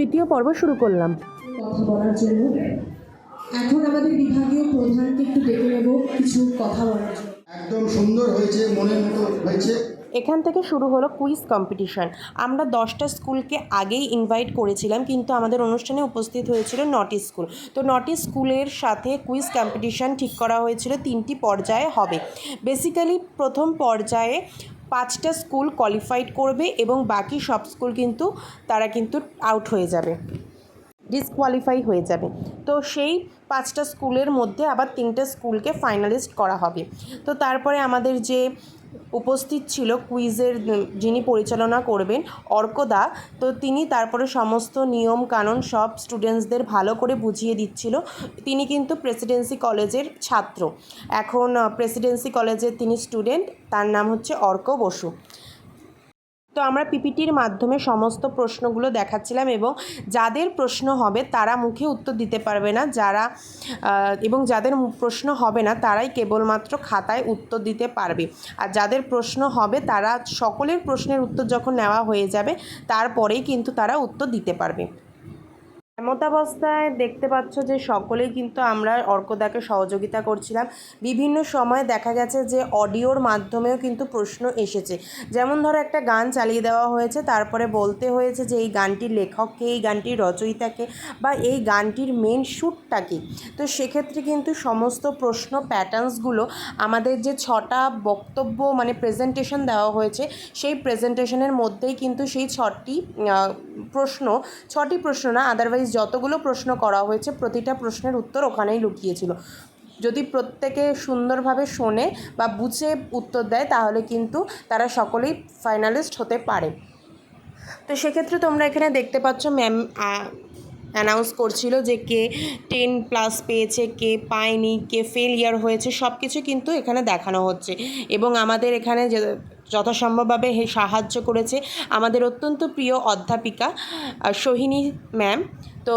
তৃতীয় পর্ব শুরু করলাম। কথা বলার জন্য। এখন আমাদের বিভাগীয় প্রধানকে একটু ডেকে নেব কিছু কথা বলার জন্য। একদম সুন্দর হয়েছে মনের মতো হয়েছে। এখান থেকে শুরু হলো কুইজ কম্পিটিশন। আমরা দশটা স্কুলকে আগেই ইনভাইট করেছিলাম কিন্তু আমাদের অনুষ্ঠানে উপস্থিত হয়েছিল নটি স্কুল তো নটি স্কুলের সাথে কুইজ কম্পিটিশন ঠিক করা হয়েছিল তিনটি পর্যায়ে হবে। বেসিক্যালি প্রথম পর্যায়ে পাঁচটা স্কুল কোয়ালিফাইড করবে এবং বাকি সব স্কুল কিন্তু তারা কিন্তু আউট হয়ে যাবে ডিসকোয়ালিফাই হয়ে যাবে। তো সেই পাঁচটা স্কুলের মধ্যে আবার তিনটা স্কুলকে ফাইনালিস্ট করা হবে। তো তারপরে আমাদের যে উপস্থিত ছিল কুইজের যিনি পরিচালনা করবেন, অর্কদা। তো তিনি তারপরে সমস্ত নিয়ম কানুন সব স্টুডেন্টসদের ভালো করে বুঝিয়ে দিচ্ছিল। তিনি কিন্তু প্রেসিডেন্সি কলেজের ছাত্র। এখন প্রেসিডেন্সি কলেজের তিনি স্টুডেন্ট তার নাম হচ্ছে অর্ক বসু। তো আমরা পিপিটির মাধ্যমে সমস্ত প্রশ্নগুলো দেখাচ্ছিলাম এবং যাদের প্রশ্ন হবে তারা মুখে উত্তর দিতে পারবে না। যারা এবং যাদের প্রশ্ন হবে না তারাই কেবলমাত্র খাতায় উত্তর দিতে পারবে। আর যাদের প্রশ্ন হবে তারা সকলের প্রশ্নের উত্তর যখন নেওয়া হয়ে যাবে, তারপরেই কিন্তু তারা উত্তর দিতে পারবে। এমতাবস্থায় দেখতে পাচ্ছ যে সকলেই কিন্তু আমরা অর্কদাকে সহযোগিতা করছিলাম। বিভিন্ন সময় দেখা গেছে যে অডিওর মাধ্যমেও কিন্তু প্রশ্ন এসেছে। যেমন ধরো একটা গান চালিয়ে দেওয়া হয়েছে, তারপরে বলতে হয়েছে যে এই গানটির লেখককে এই গানটির রচয়িতাকে বা এই গানটির মেন শ্যুটটা কী। তো সেক্ষেত্রে কিন্তু সমস্ত প্রশ্ন প্যাটার্নসগুলো আমাদের যে ছটা বক্তব্য মানে প্রেজেন্টেশন দেওয়া হয়েছে, সেই প্রেজেন্টেশনের মধ্যেই কিন্তু সেই ছটি প্রশ্ন ছটি প্রশ্ন না আদারওয়াইজ যতগুলো প্রশ্ন করা হয়েছে, প্রতিটা প্রশ্নের উত্তর ওখানেই লুকিয়েছিল। যদি প্রত্যেকে সুন্দরভাবে শোনে বা বুঝে উত্তর দেয়, তাহলে কিন্তু তারা সকলেই ফাইনালিস্ট হতে পারে। তো সেক্ষেত্রে তোমরা এখানে দেখতে পাচ্ছ, ম্যাম অ্যানাউন্স করছিল যে কে টেন প্লাস পেয়েছে, কে পায়নি, কে ফেলিয়ার হয়েছে সব কিছু কিন্তু এখানে দেখানো হচ্ছে। এবং আমাদের এখানে যথাসম্ভবভাবে সাহায্য করেছে আমাদের অত্যন্ত প্রিয় অধ্যাপিকা সোহিনী ম্যাম। তো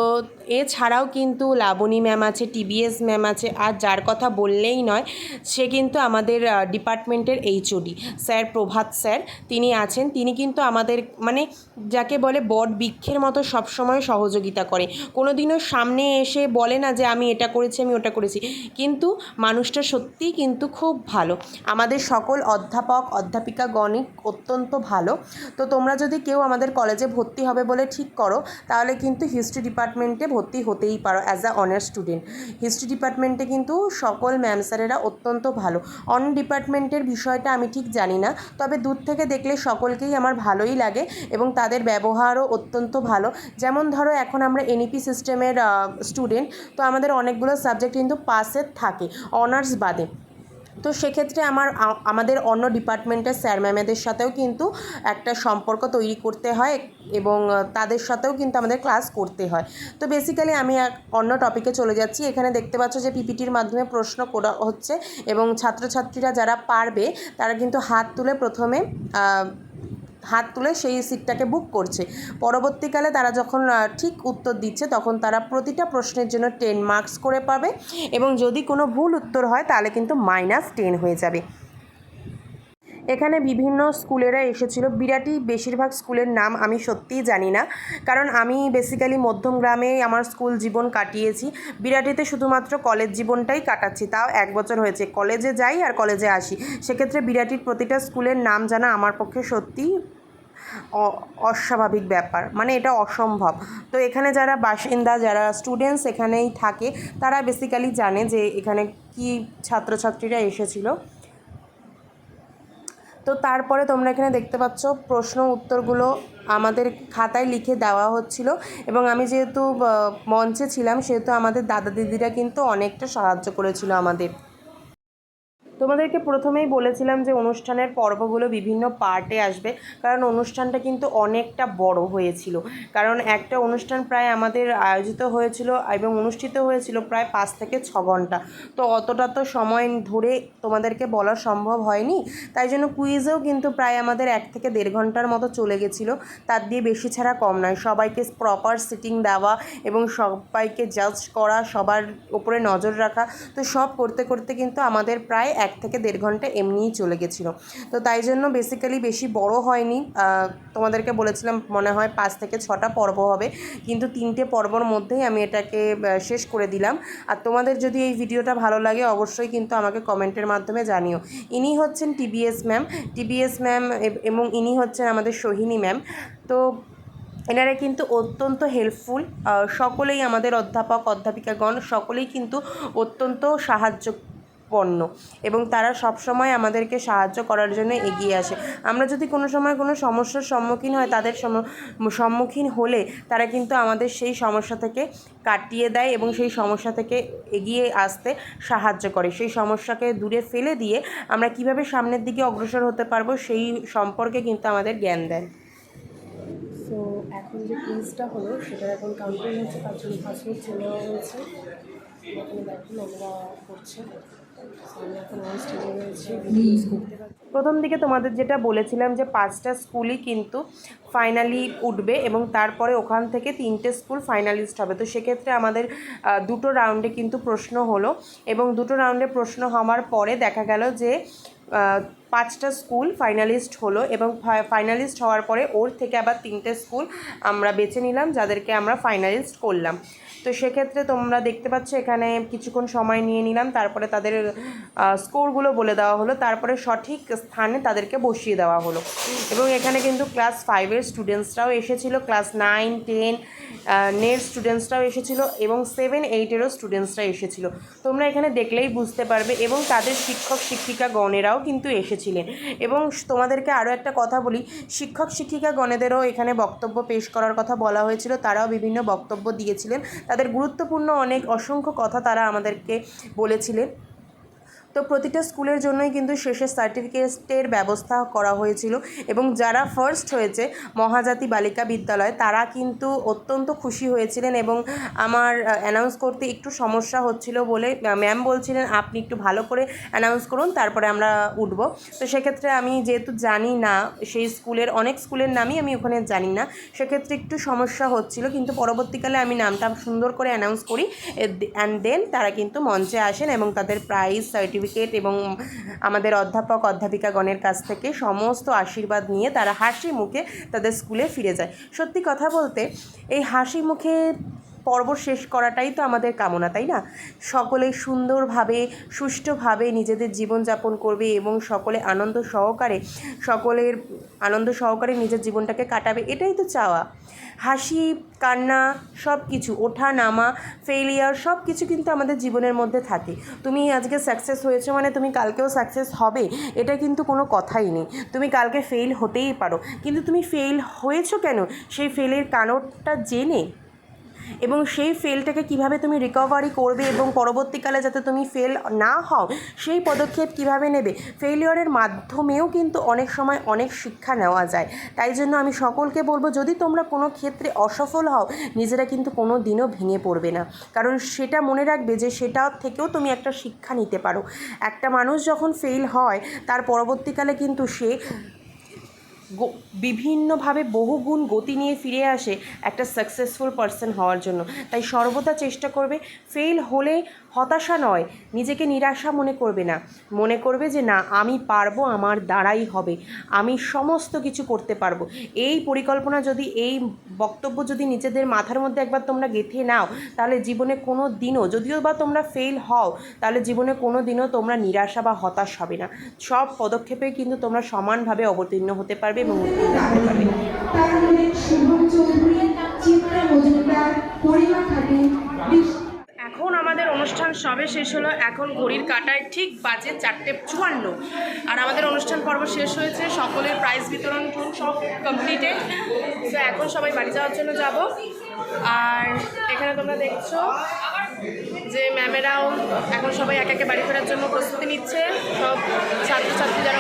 এছাড়াও কিন্তু লাবণী ম্যাম আছে টিবিএস ম্যাম আছে, আর যার কথা বললেই নয়, সে কিন্তু আমাদের ডিপার্টমেন্টের এইচওডি, স্যার প্রভাত স্যার, তিনি আছেন। তিনি কিন্তু আমাদের মানে যাকে বলে বট বৃক্ষের মতো সবসময় সহযোগিতা করে। কোনো দিনও সামনে এসে বলে না যে আমি এটা করেছি, আমি ওটা করেছি। কিন্তু মানুষটা সত্যিই কিন্তু খুব ভালো। আমাদের সকল অধ্যাপক, অধ্যাপিকা অধ্যাপিকাগণই অত্যন্ত ভালো। তো তোমরা যদি কেউ আমাদের কলেজে ভর্তি হবে বলে ঠিক করো, তাহলে কিন্তু হিস্ট্রি ডিপার্টমেন্টে ভর্তি হতেই পারো as a honours student history ডিপার্টমেন্টে কিন্তু সকল ম্যাম স্যারেরা অত্যন্ত ভালো। অন ডিপার্টমেন্টের বিষয়টা আমি ঠিক জানি না, তবে দূর থেকে দেখলে সকলকেই আমার ভালোই লাগে এবং তাদের ব্যবহারও অত্যন্ত ভালো। যেমন ধরো এখন আমরা এনইপি সিস্টেমের স্টুডেন্ট তো আমাদের অনেকগুলো সাবজেক্ট কিন্তু পাসের থাকে অনার্স বাদে। তো সেক্ষেত্রে আমার আমাদের অন্য ডিপার্টমেন্টের স্যার ম্যামেদের সাথেও কিন্তু একটা সম্পর্ক তৈরি করতে হয় এবং তাদের সাথেও কিন্তু আমাদের ক্লাস করতে হয়। তো বেসিক্যালি আমি এক, অন্য টপিকে চলে যাচ্ছি। এখানে দেখতে পাচ্ছ যে পিপিটির মাধ্যমে প্রশ্ন করা হচ্ছে এবং ছাত্রছাত্রীরা যারা পারবে, তারা কিন্তু হাত তুলে প্রথমে হাত তুলে সেই সিটটাকে বুক করছে। পরবর্তীকালে তারা যখন ঠিক উত্তর দিচ্ছে, তখন তারা প্রতিটা প্রশ্নের জন্য টেন মার্কস করে পাবে এবং যদি কোনো ভুল উত্তর হয়, তাহলে কিন্তু মাইনাস টেন হয়ে যাবে। এখানে বিভিন্ন স্কুলেরা এসেছিল। বিরাটই বেশিরভাগ স্কুলের নাম আমি সত্যিই জানি না। কারণ আমি বেসিক্যালি মধ্যমগ্রামে আমার স্কুল জীবন কাটিয়েছি। বিরাটিতে শুধুমাত্র কলেজ জীবনটাই কাটাচ্ছি। তাও এক বছর হয়েছে। কলেজে যাই আর কলেজে আসি। সেক্ষেত্রে বিরাটির প্রতিটা স্কুলের নাম জানা আমার পক্ষে সত্যিই অ- অস্বাভাবিক ব্যাপার। মানে এটা অসম্ভব। তো এখানে যারা বাসিন্দা, যারা স্টুডেন্টস এখানেই থাকে, তারা বেসিক্যালি জানে যে এখানে কি ছাত্রছাত্রীরা এসেছিল। তো তারপরে তোমরা এখানে দেখতে পাচ্ছ প্রশ্ন উত্তরগুলো আমাদের খাতায় লিখে দেওয়া হচ্ছিল এবং আমি যেহেতু মঞ্চে ছিলাম, সেহেতু আমাদের দাদা দিদিরা কিন্তু অনেকটা সাহায্য করেছিল আমাদের। তোমাদেরকে প্রথমেই বলেছিলাম যে অনুষ্ঠানের পর্বগুলো বিভিন্ন পার্টে আসবে, কারণ অনুষ্ঠানটা কিন্তু অনেকটা বড় হয়েছিল। কারণ একটা অনুষ্ঠান প্রায় আমাদের আয়োজিত হয়েছিল এবং অনুষ্ঠিত হয়েছিল প্রায় পাঁচ থেকে ছ ঘণ্টা। তো অতটা তো সময় ধরে তোমাদেরকে বলা সম্ভব হয়নি, তাই জন্য কুইজেও কিন্তু প্রায় আমাদের এক থেকে দেড় ঘণ্টার মতো চলে গেছিল। তার দিয়ে বেশি ছাড়া কম নয়, সবাইকে প্রপার সিটিং দেওয়া এবং সবাইকে জাজ করা, সবার উপরে নজর রাখা, তো সব করতে করতে কিন্তু আমাদের প্রায় এক এক থেকে দেড় ঘণ্টা এমনিই চলে গেছিল। তো তাই জন্য বেসিক্যালি বেশি বড় হয়নি। তোমাদেরকে বলেছিলাম মনে হয় পাঁচ থেকে ছটা পর্ব হবে। কিন্তু তিনটে পর্বর মধ্যেই আমি এটাকে শেষ করে দিলাম। আর তোমাদের যদি এই ভিডিওটা ভালো লাগে অবশ্যই কিন্তু আমাকে কমেন্টের মাধ্যমে জানিও। ইনি হচ্ছেন টিবিএস ম্যাম টিবিএস ম্যাম এবং ইনি হচ্ছেন আমাদের সোহিনী ম্যাম তো এনারা কিন্তু অত্যন্ত হেল্পফুল সকলেই আমাদের অধ্যাপক, অধ্যাপিকাগণ, সকলেই কিন্তু অত্যন্ত সাহায্যপন্ন এবং তারা সবসময় আমাদেরকে সাহায্য করার জন্য এগিয়ে আসে। আমরা যদি কোনো সময় কোনো সমস্যার সম্মুখীন হয়, তাদের সম- সম্মুখীন হলে তারা কিন্তু আমাদের সেই সমস্যা থেকে কাটিয়ে দেয় এবং সেই সমস্যা থেকে এগিয়ে আসতে সাহায্য করে। সেই সমস্যাকে দূরে ফেলে দিয়ে আমরা কীভাবে সামনের দিকে অগ্রসর হতে পারব সেই সম্পর্কে কিন্তু আমাদের জ্ঞান দেন। সো এখন যে কুইজটা হলো, সেটার এখন কাউন্টিং হচ্ছে, তার জন্য মিনিট চলে হয়েছে। দেখুন, আমরা করছে। প্রথম দিকে তোমাদের যেটা বলেছিলাম যে পাঁচটা স্কুলই কিন্তু ফাইনালি উঠবে এবং তারপরে ওখান থেকে তিনটে স্কুল ফাইনালিস্ট হবে। তো সেক্ষেত্রে আমাদের দুটো রাউন্ডে কিন্তু প্রশ্ন হলো এবং দুটো রাউন্ডে প্রশ্ন হওয়ার পরে দেখা গেল যে পাঁচটা স্কুল ফাইনালিস্ট হলো এবং ফাইনালিস্ট হওয়ার পরে ওর থেকে আবার তিনটে স্কুল আমরা বেছে নিলাম, যাদেরকে আমরা ফাইনালিস্ট করলাম। তো সেক্ষেত্রে তোমরা দেখতে পাচ্ছ এখানে কিছুক্ষণ সময় নিয়ে নিলাম। তারপরে তাদের স্কোরগুলো বলে দেওয়া হলো। তারপরে সঠিক স্থানে তাদেরকে বসিয়ে দেওয়া হলো। এবং এখানে কিন্তু ক্লাস ফাইভের স্টুডেন্টসরাও এসেছিল। ক্লাস নাইন টেন নেট স্টুডেন্টসরাও এসেছিল এবং সেভেন এইটেরও স্টুডেন্টসরা এসেছিল। তোমরা এখানে দেখলেই বুঝতে পারবে এবং তাদের শিক্ষক শিক্ষিকা গণেরাও কিন্তু এসেছিলেন। এবং তোমাদেরকে আরও একটা কথা বলি, শিক্ষক শিক্ষিকা গণেদেরও এখানে বক্তব্য পেশ করার কথা বলা হয়েছিল। তারাও বিভিন্ন বক্তব্য দিয়েছিলেন। তাদের গুরুত্বপূর্ণ অনেক অসংখ্য কথা তারা আমাদেরকে বলেছিলেন। তো প্রতিটা স্কুলের জন্যই কিন্তু শেষে সার্টিফিকেটের ব্যবস্থা করা হয়েছিল এবং যারা ফার্স্ট হয়েছে মহাজাতি বালিকা বিদ্যালয়, তারা কিন্তু অত্যন্ত খুশি হয়েছিলেন এবং আমার অ্যানাউন্স করতে একটু সমস্যা হচ্ছিল বলে ম্যাম বলছিলেন, আপনি একটু ভালো করে অ্যানাউন্স করুন, তারপরে আমরা উঠব। তো সেক্ষেত্রে আমি যেহেতু জানি না, সেই স্কুলের, অনেক স্কুলের নামই আমি ওখানে জানি না, সেক্ষেত্রে একটু সমস্যা হচ্ছিল, কিন্তু পরবর্তীকালে আমি নামটা সুন্দর করে অ্যানাউন্স করি অ্যান্ড দেন তারা কিন্তু মঞ্চে আসেন এবং তাদের প্রাইজ সার্টিফিকেট এবং আমাদের অধ্যাপক, অধ্যাপিকাগণের কাছ থেকে সমস্ত আশীর্বাদ নিয়ে তারা হাসি মুখে তাদের স্কুলে ফিরে যায়। সত্যি কথা বলতে, এই হাসি মুখে পর্ব শেষ করাটাই তো আমাদের কামনা, তাই না? সকলে সুন্দরভাবে, সুষ্ঠুভাবে নিজেদের জীবনযাপন করবে এবং সকলে আনন্দ সহকারে, সকলের আনন্দ সহকারে নিজের জীবনটাকে কাটাবে, এটাই তো চাওয়া। হাসি, কান্না সব কিছু ওঠা নামা ফেলিয়ার সব কিছু কিন্তু আমাদের জীবনের মধ্যে থাকে। তুমি আজকে সাকসেস হয়েছো মানে তুমি কালকেও সাকসেস হবে, এটা কিন্তু কোনো কথাই নেই। তুমি কালকে ফেল হতেই পারো। কিন্তু তুমি ফেল হয়েছো কেন? সেই ফেলের কারণটা জেনে এবং সেই ফেলটাকে কীভাবে তুমি রিকভারি করবে এবং পরবর্তীকালে যাতে তুমি ফেল না হও, সেই পদক্ষেপ কীভাবে নেবে? ফেলিওরের মাধ্যমেও কিন্তু অনেক সময় অনেক শিক্ষা নেওয়া যায়। তাই জন্য আমি সকলকে বলব, যদি তোমরা কোনো ক্ষেত্রে অসফল হও, নিজেরা কিন্তু কোনো দিনও ভেঙে পড়বে না। কারণ সেটা মনে রাখবে যে সেটা থেকেও তুমি একটা শিক্ষা নিতে পারো। একটা মানুষ যখন ফেল হয়, তার পরবর্তীকালে কিন্তু সে বিভিন্নভাবে বহুগুণ গতি নিয়ে ফিরে আসে একটা সাকসেসফুল পার্সন হওয়ার জন্য। তাই সর্বদা চেষ্টা করবে ফেল হলে হতাশা নয়, নিজেকে নিরাশা মনে করবে না। মনে করবে যে, না, আমি পারব, আমার দ্বারাই হবে। আমি সমস্ত কিছু করতে পারব। এই পরিকল্পনা যদি, এই বক্তব্য যদি নিজেদের মাথার মধ্যে একবার তোমরা গেঁথে নাও, তাহলে জীবনে কোনো দিনও, যদিও বা তোমরা ফেল হও, তাহলে জীবনে কোনো দিনও তোমরা নিরাশা বা হতাশ হবে না। সব পদক্ষেপে কিন্তু তোমরা সমানভাবে অবতীর্ণ হতে পারবে এখন আমাদের অনুষ্ঠান সবে শেষ হলো, এখন ঘড়ির কাটায় ঠিক বাজে চারটে চুয়ান্ন। আর আমাদের অনুষ্ঠান পর্ব শেষ হয়েছে, সকলের প্রাইজ বিতরণ সব কমপ্লিটেড তো এখন সবাই বাড়ি যাওয়ার জন্য যাব। আর এখানে তোমরা দেখছ যে ম্যামেরাও এখন সবাই এক একে বাড়ি ফেরার জন্য প্রস্তুতি নিচ্ছে। সব ছাত্রছাত্রী যারা